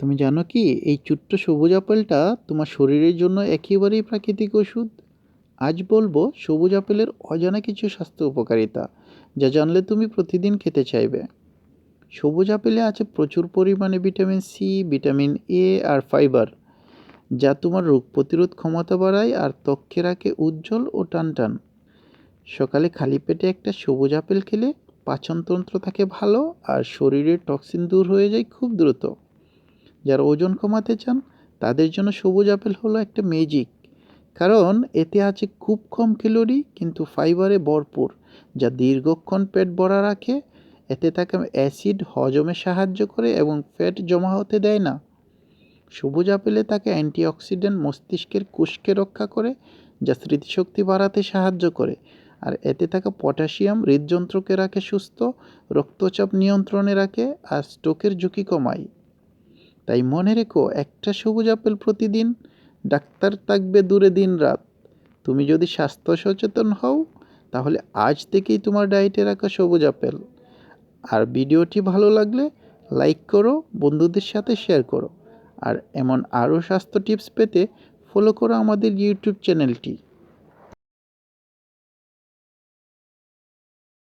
তুমি জানো কি, এই ছোট্ট সবুজ আপেলটা তোমার শরীরের জন্য একেবারেই প্রাকৃতিক ওষুধ। আজ বলব, সবুজ আপেলের অজানা কিছু স্বাস্থ্য উপকারিতা, যা জানলে তুমি প্রতিদিন খেতে চাইবে। সবুজ আপেলে আছে প্রচুর পরিমাণে ভিটামিন সি, ভিটামিন এ আর ফাইবার, যা তোমার রোগ প্রতিরোধ ক্ষমতা বাড়ায় আর ত্বককে রাখে উজ্জ্বল ও টানটান। সকালে খালি পেটে একটা সবুজ আপেল খেলে পাচনতন্ত্র থাকে ভালো আর শরীরের টক্সিন দূর হয়ে যায় খুব দ্রুত। যারা ওজন কমাতে চান, তাদের জন্য সবুজ আপেল হলো একটা ম্যাজিক কারণ এতে আছে খুব কম ক্যালোরি কিন্তু ফাইবারে ভরপুর, যা দীর্ঘক্ষণ পেট ভরা রাখে। এতে তাকে অ্যাসিড হজমে সাহায্য করে এবং ফ্যাট জমা হতে দেয় না। সবুজ আপেলে থাকে অ্যান্টিঅক্সিডেন্ট মস্তিষ্কের কোষকে রক্ষা করে, যা স্মৃতিশক্তি বাড়াতে সাহায্য করে। আর এতে থাকা পটাশিয়াম হৃদযন্ত্রকে রাখে সুস্থ, রক্তচাপ নিয়ন্ত্রণে রাখে, আর স্ট্রোকের ঝুঁকি কমায়। তাই মনে রেখো, একটা সবুজ আপেল প্রতিদিন, ডাক্তার থাকবে দূরে দিন রাত। তুমি যদি স্বাস্থ্য সচেতন হও, তাহলে আজ থেকেই তোমার ডায়েটে রাখা সবুজ আপেল। আর ভিডিওটি ভালো লাগলে লাইক করো, বন্ধুদের সাথে শেয়ার করো। আর এমন আরও স্বাস্থ্য টিপস পেতে ফলো করো আমাদের ইউটিউব চ্যানেলটি